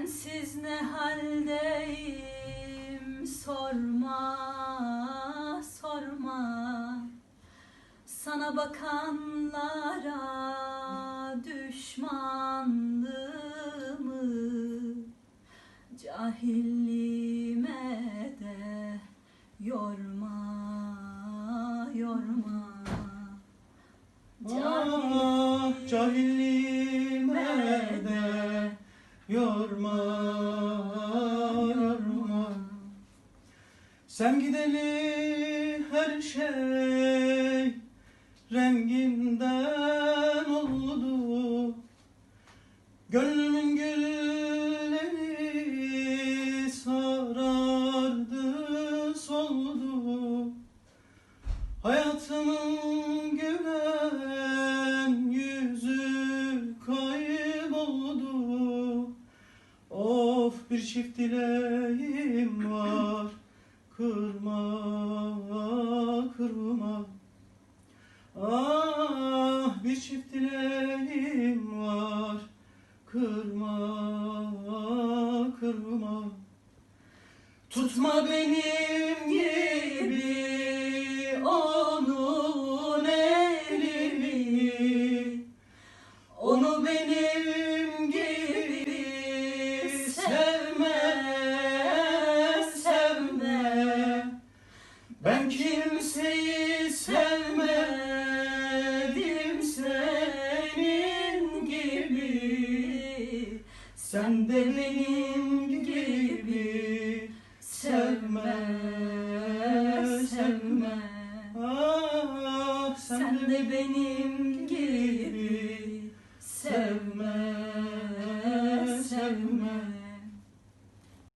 Sensiz ne haldeyim? Sorma sorma. Sana bakanlara düşmanlığımı Cahilliğime de yorma yorma. Ah cahilliğime yorma yorma. Sen gideli her şey renginden bir çift dileğim var. Kırma, kırma. Ah bir çift dileğim var. Kırma, kırma. Tutma benim gibi Ben kimseyi sevmedim senin gibi. Sen de benim gibi sevme, sevme. Ah Sen de benim gibi